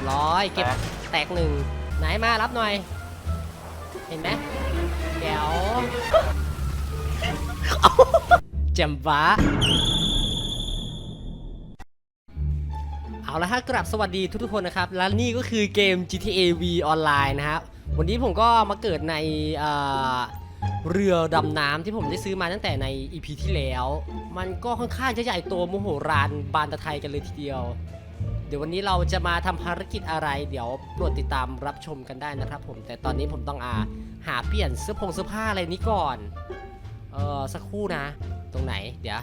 บร้อยเก็บแตกแตกหนึ่งไหนมารับหน่อย เห็นไหมแก้วแจมบ้า เอาละฮะกลับสวัสดีทุกๆคนนะครับ และนี่ก็คือเกม GTA V ออนไลน์นะครับวันนี้ผมก็มาเกิดในเอ่อเรือดำน้ำที่ผมได้ซื้อมาตั้งแต่ใน EP ที่แล้ว มันก็ค่อนข้างจะใหญ่โตมโหฬารบานตะไทยกันเลยทีเดียว เดี๋ยววันนี้เราจะมาทำภารกิจอะไร เดี๋ยวโปรดติดตามรับชมกันได้นะครับผมแต่ตอนนี้ผมต้องอาหาเปลี่ยนเสื้อผงเสื้อผ้าอะไรนี้ก่อนเออสักครู่นะ ตรงไหนเดี๋ยว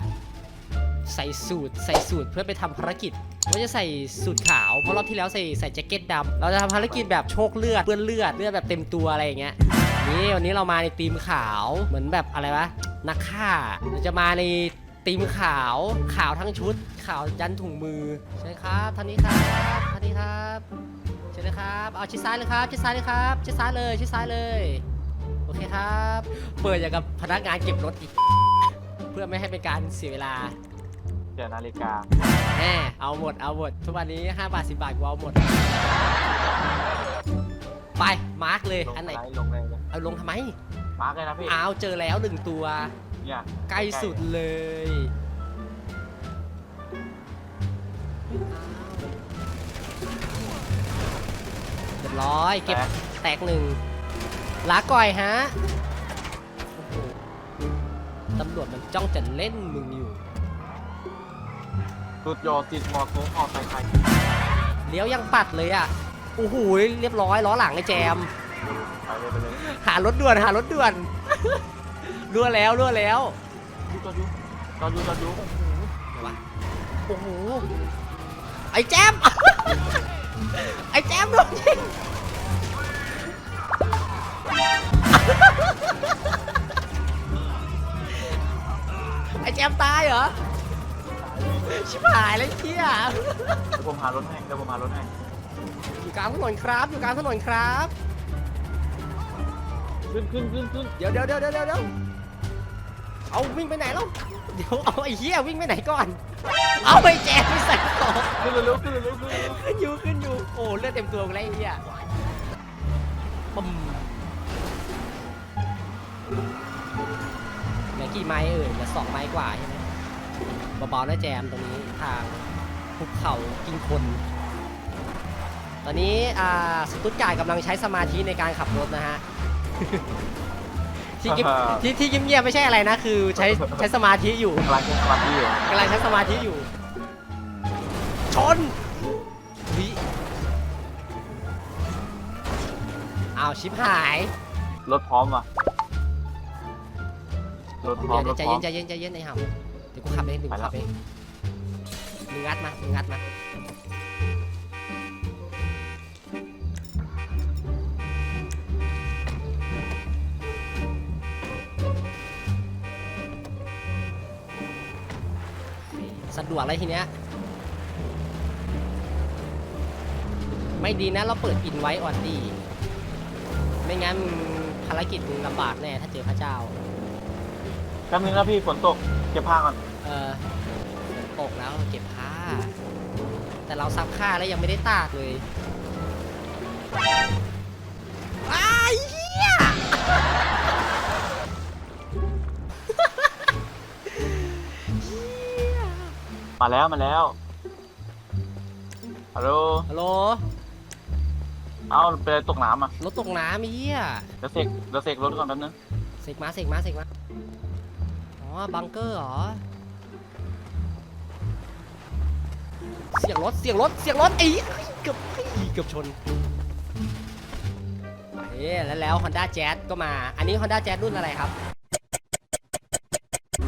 ใส่สูตรใส่สูตรเพื่อไปทำภารกิจว่าจะใส่สูตรขาวเพราะรอบที่แล้วใส่ใส่แจ็คเก็ตดำเราจะทำภารกิจแบบโชคเลือดเปื้อนเลือดเลือดแบบเต็มตัวอะไรอย่างเงี้ยนี่วันนี้เรามาในทีมขาวเหมือนแบบอะไรวะนักฆ่าเราจะมาในทีมขาวขาวทั้งชุด ขาวยันถุงมือใช่ครับท่านนี้ครับท่านนี้ครับเชิญเลยครับเอาชิดซ้ายเลยครับชิดซ้ายเลยครับชิดซ้ายเลยชิดซ้ายเลยโอเคครับ เปิดอย่างกับพนักงานเก็บรถอีก เพื่อไม่ให้เป็นการเสียเวลาเสียนาฬิกาแหมเอาหมดเอาหมดทุกวันนี้ 5 บาท 10 บาทกูเอาหมด ไปมาร์กเลยลงอันไหนไลน์ลงเลยเอาลงทำไมมาร์กเลยนะพี่อ้าวเจอแล้วหนึ่งตัว เนี่ยใกล้สุดเลย เรียบร้อยเก็บแตกแตกหนึ่งลาก่อยฮะโอ้โหตำรวจมันจ้องจะเล่นมึงอยู่สุดยอดติดมอโค้งออกไปใครเลี้ยวยังปัดเลยอะโอ้โหเรียบร้อยล้อหลังไอ้แจม ไปเลยไปเลยหารถด่วนหารถด่วนรั่วแล้วรั่วแล้วยูจอดยูจอดยูจอดยูเดี๋ยววะโอ้โหไอ้แจม ไอ้แจมโดนยิงไอ้แจมตายเหรอ ชิบหายแล้วไอ้เฮียเดี๋ยวผมหารถให้เดี๋ยวผมหารถให้อยู่กลางถนนครับ อยู่กลางถนนครับ ขึ้นขึ้นขึ้นขึ้นเดี๋ยวเดี๋ยวเดี๋ยวเดี๋ยวเดี๋ยว เอาวิ่งไปไหนแล้วเดี๋ยวเอาไอ้เหี้ยวิ่งไปไหนก่อน เอาไปแจกไปใส่ต่อขึ้นเร็วๆขึ้นเร็วๆขึ้นเร็วขึ้นอยู่ขึ้นอยู่โอ้เลือดเต็มตัวกูแล้วไอ้เหี้ยปุ่มเหลือกี่ไม้เอ่ยเหลือสองไม้กว่าใช่ไหมเบาๆนะแจมตรงนี้ทางภูเขากินคน ตอนนี้อ่าสตุตการ์ดกำลังใช้สมาธิในการขับรถนะฮะ ที่เงียบที่ที่เงียบๆไม่ใช่อะไรนะ คือใช้ใช้สมาธิอยู่ๆกำลังจะสมาธิอยู่กำลังใช้สมาธิอยู่ ชนวิอ้าวชิบหายรถพร้อมว่ะรถพร้อมรเดี๋ยวถใจพร้อเย็ม นใจเย็นใจเย็นไอ้ห่ำเดี๋ยวกูขับเองเดี๋ยวกูขับเองมึงงัดมามึงงัดมา สะดวกเลยทีเนี้ย ไม่ดีนะเราเปิดอินไว้ออนดี ไม่งั้นภารกิจมึงลำบากแน่ถ้าเจอพระเจ้า แป๊บนึงนะพี่ฝนตกเก็บผ้าก่อนเออฝนตกแล้วเก็บผ้า แต่เราซักผ้าแล้วยังไม่ได้ตากเลย มาแล้วมาแล้วฮัลโหลฮัลโหลเอ้าเป็นอะไรตกน้ำอะรถตกน้ำไอ้เหี้ยเดี๋ยวเสกเดี๋ยวเสกรถก่อนแป๊บนึงเสกมาเสกมาเสกมาอ๋อบังเกอร์เหรอเสียงรถเสียงรถเสียงรถไอ้เกือบเกือบชนเอ๊ะแล้วแล้ว Honda Jazz ก็มา อันนี้ Honda Jazz รุ่นอะไรครับ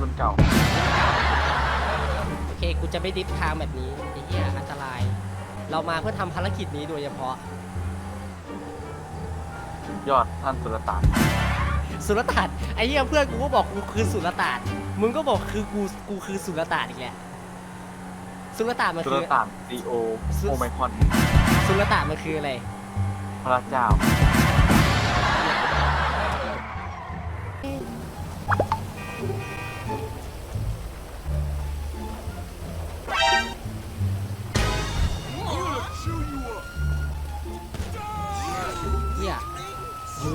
รุ่นเก่าโอ เคกูจะไม่ดิฟทางแบบนี้ไอ้เหี้ยอันตราย เรามาเพื่อทำภารกิจนี้โดยเฉพาะ ยอดท่านสุลต่านสุลต่านไอ้เหี้ยเพื่อนกูก็บอกกูคือสุลต่านมึงก็บอกคือกูกูคือสุลต่านอีกแหละสุลต่านมันสุคืลอต่านซีโอสุ โอไมคอนสุลต่านมันคืออะไรพระเจ้า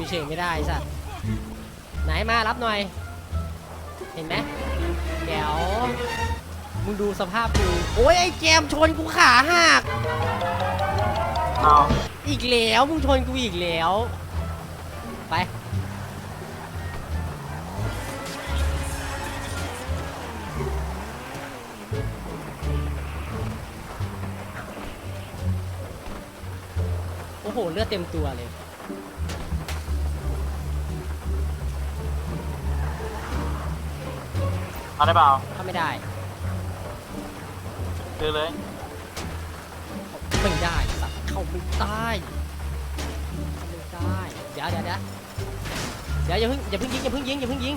เฉยๆไม่ได้สัตว์ไหนมารับหน่อย เห็นไหมเดี๋ยวมึงดูสภาพกูโอ้ยไอ้แจมชนกูขาหักเอาอีกแล้วมึงชนกูอีกแล้ว ไปโอ้โหเลือดเต็มตัวเลย เอาได้เปล่าถ้าไม่ได้ซื้อเลย ไม่ได้สัตว์เข้าไม่ได้เข้าไม่ได้เดี๋ยวเดี๋ยวเดี๋ยวเดี๋ยวอย่าเพิ่งอย่าเพิ่งยิงอย่าเพิ่งยิงอย่าเพิ่งยิง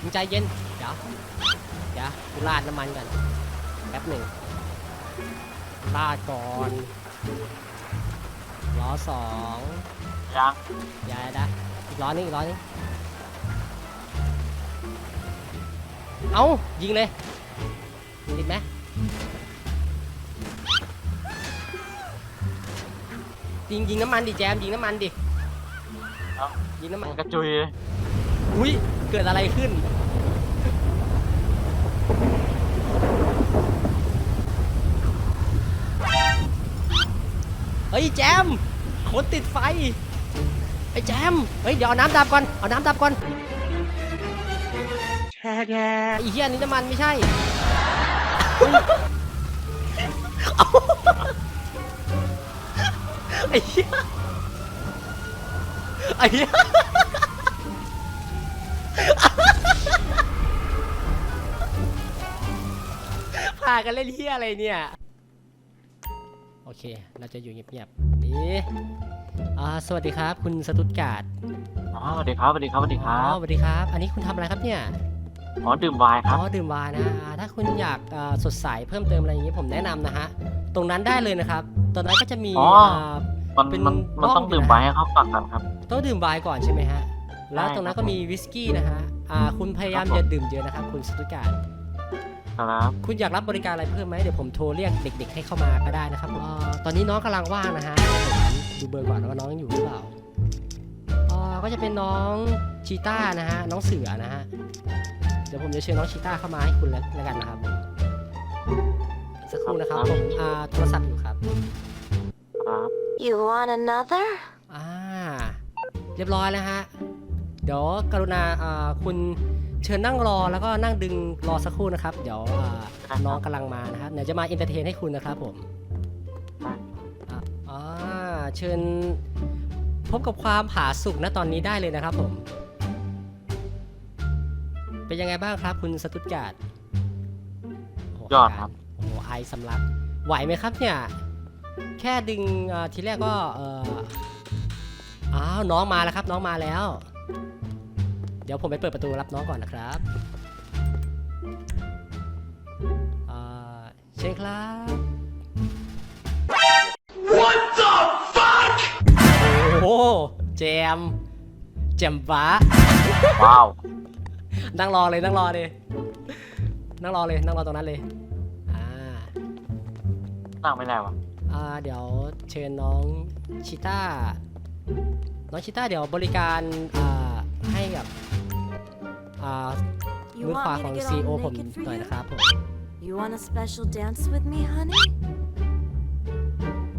มึงใจเย็นเดี๋ยวเดี๋ยวกูราดน้ำมันก่อนแป๊บหนึ่งราดก่อนล้อสองยังเดี๋ยวเดี๋ยวอีกล้อนึงอีกล้อนึง เอายิงเลย ติดไหมยิงยิงน้ำมันดิแจมยิงน้ำมันดิเอายิงน้ำมันกระจุยเลยอุ้ยเกิดอะไรขึ้น เฮ้ยแจมคนติดไฟไอ้แจมเฮ้ยเดี๋ยวเอาน้ำดับก่อนเอาน้ำดับก่อน แช่แช่ไอ้เหี้ยอันนี้น้ำมันไม่ใช่เฮ้ยเอาไอ้เหี้ย ไอ้เหี้ย พากันเล่นเฮียอะไรเนี่ย โอเค เราจะอยู่เงียบๆ นี่อ่าสวัสดีครับ คุณสตุตการ์ดอ๋อสวัสดีครับสวัสดีครับสวัสดีคอ๋รัอบสวัสดีครับ อันนี้คุณทำอะไรครับเนี่ย อ๋อดื่มไวน์คอ๋รับ อดื่มไวน์นะอ่าถ้าคุณอยากอ่าสดใสเพิ่มเติมอะไรอย่างนี้ผมแนะนำนะฮะตรงนั้นได้เลยนะครับตรงนั้นก็จะมีอ๋ออ่า มันเป็นมันมันห้องต้องอยู่ดื่มนะ ไวน์ให้เข้าปากกันครับ ต้องดื่มไวน์ก่อนใช่ไหมฮะแล้วใช่ตรงนั้นครับก็มีวิสกี้นะฮะอ่าคุณพยายามครับผม อย่าดื่มเยอะนะครับคุณสตุตการ์ดครับ คุณอยากรับบริการอะไรเพิ่มไหมเดี๋ยวผมโทรเรียกเด็ก ๆ ให้เข้ามาก็ได้นะครับอ่าตอนนี้น้องกำลังว่างนะฮะผมดูเบอร์ก่อนว่าน้องยังอยู่หรือเปล่าอ่าก็จะเป็นน้องชีต้านะฮะน้องเสือนะฮะ เดี๋ยวผมจะเชิญน้องชีต้าเข้ามาให้คุณแล้วแล้วกันนะครับผมสักครู่นะครับผมอ่าโทรศัพท์อยู่ครับ ครับ You want another? อ่า เรียบร้อยแล้วฮะ เดี๋ยวกรุณาอ่าคุณเชิญนั่งรอแล้วก็นั่งดึงรอสักครู่นะครับ เดี๋ยวอ่าน้องกำลังมานะครับเดี๋ยวจะมาอินเตอร์เทนให้คุณนะครับผมอะอ่าเชิญพบกับความผาสุกณตอนนี้ได้เลยนะครับผม เป็นยังไงบ้างครับ คุณสตุตการ์ดโโหยอดครับ โอ้โหไอสำลัก ไหวไหมครับเนี่ย แค่ดึงอ่าทีแรกก็เอออ้าวน้องมาแล้วครับ น้องมาแล้ว เดี๋ยวผมไปเปิดประตูรับน้องก่อนนะครับอ่าเชิญครับ What the fuck โอ้โหแจมแจมบ้า ว้าว นั่งรอเลยนั่งรอเลยนั่งรอเลยนั่งรอตรงนั้นเลยอ่านั่งไม่ได้วะอ่าเดี๋ยวเชิญน้องชิต้าน้องชิต้าเดี๋ยวบริการอ่าให้กับอ่า You มือขวา want ของ me to get CEO all ผม naked หน่อย for นะครับผม you? You want a special dance with me, honey?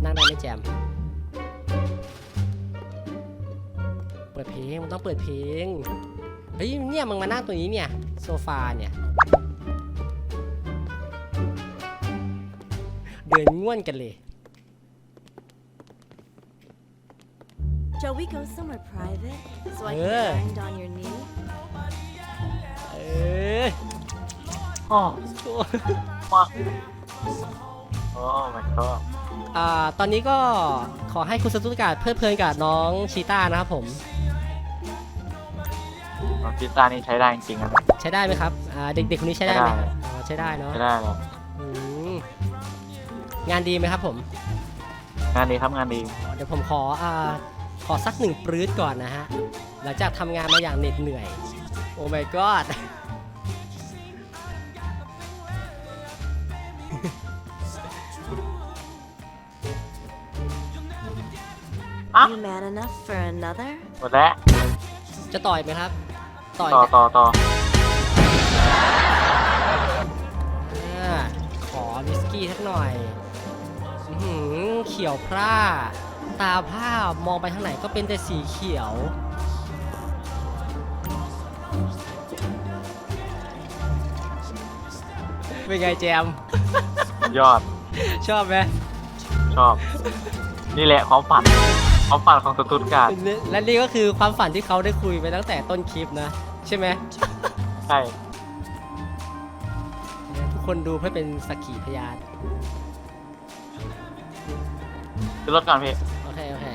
นั่งได้ไหมแจม เปิดเพลงมันต้องเปิดเพลง เฮ้ยเนี่ยมึงมานั่งตรงนี้เนี่ยโซฟาเนี่ย เดินง่วนกันเลย Shall we go somewhere private so I can Yeah. grind on your knee? เอออ๋อโอ้มาโอ้ my god อ่าตอนนี้ก็ขอให้คุณสตุตการ์ดเพลิดเพลินกับน้องชีต้านะครับผม น้องกีตาร์นี่ใช้ได้จริงๆนะใช้ได้ไหมครับอ่าเด็กๆคนนี้ใช้ได้ไหมใช้ได้อ๋อใช้ได้เนาะใช้ได้เลยอืมงานดีไหมครับผมงานดีครับงานดีอ๋อเดี๋ยวผมขออ่าขอสักหนึ่งปรื้ดก่อนนะฮะหลังจากทำงานมาอย่างเหน็ดเหนื่อย โอ้ my god Ah. You man enough for another? หมดแล้ว จะต่อยไหมครับ ต่อยต่อต่อต่ออ่าขอวิสกี้สักหน่อยอื้อหือเขียวพร่า ตาผ้ามองไปทางไหนก็เป็นแต่สีเขียว เป็นไงแจม ยอดชอบไหมชอบ นี่แหละความฝัน ความฝันของสตุตการ์ดและนี่ก็คือความฝันที่เขาได้คุยไปตั้งแต่ต้นคลิปนะ ใช่ไหมใช่ทุกคนดูเพื่อเป็นสักขีพยานซื้อรถก่อนพี่ โอเค โอเค